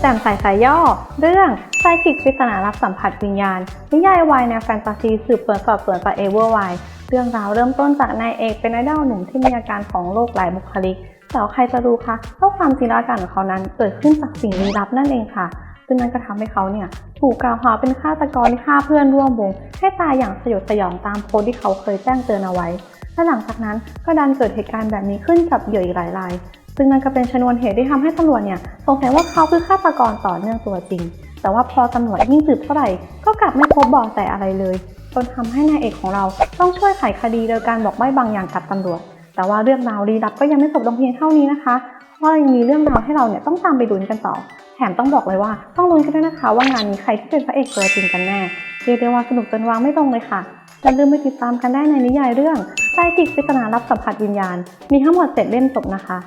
แจ่มายสายย่อ เรื่องไซคิกปริศนารับสัมผัสวิญญาณ นิยายวายแนวแฟนตาซีสืบเปิดสอบสวนจากเอเวอร์ไวเรื่องราวเริ่มต้นจากนายเอกเป็นไอดอลหนุ่มที่มีอาการของโรคหลายบุคลิก แต่ใครจะรู้คะว่าความจริงแล้วอาการของเขานั้นเกิดขึ้นจากสิ่งลี้ลับนั่นเองค่ะ ซึ่งนั้นก็ทำให้เขาเนี่ยถูกกล่าวหาเป็นฆาตกรที่ฆ่าเพื่อนร่วมวง ให้ตายอย่างสยดสยองตามโพสที่เขาเคยแจ้งเตือนเอาไว้ และหลังจากนั้นก็ดันเกิดเหตุการณ์แบบนี้ขึ้นกับเหยื่ออีกหลายราย ซึ่งนั่นก็เป็นชนวนเหตุที่ทำให้ตำรวจเนี่ยสงสัยว่าเขาคือฆาตกรต่อเนื่องตัวจริง แต่ว่าพอตำรวจยิ่งสืบเท่าไหร่ก็กลับไม่พบเบาะแสอะไรเลยจนทำให้นายเอกของเราต้องช่วยไขคดีโดยการบอกใบ้บางอย่างกับตำรวจ แต่ว่าเรื่องราวลี้ลับก็ยังไม่จบลงเพียงเท่านี้นะคะเพราะยังมีเรื่องราวให้เราเนี่ยต้องตามไปลุ้นกันต่อ แถมต้องบอกเลยว่าต้องลุ้นกันด้วยนะคะ ว่างานนี้ใครที่เป็นพระเอกตัวจริงกันแน่เรียกได้ว่าสนุกจนวางไม่ตรงเลยค่ะ อย่าลืมไปติดตามกันได้ในนิยายเรื่องใต้จิกปริศนารับสัมผัสวิญญาณ มีทั้งหมดเจ็ดเล่มจบนะคะ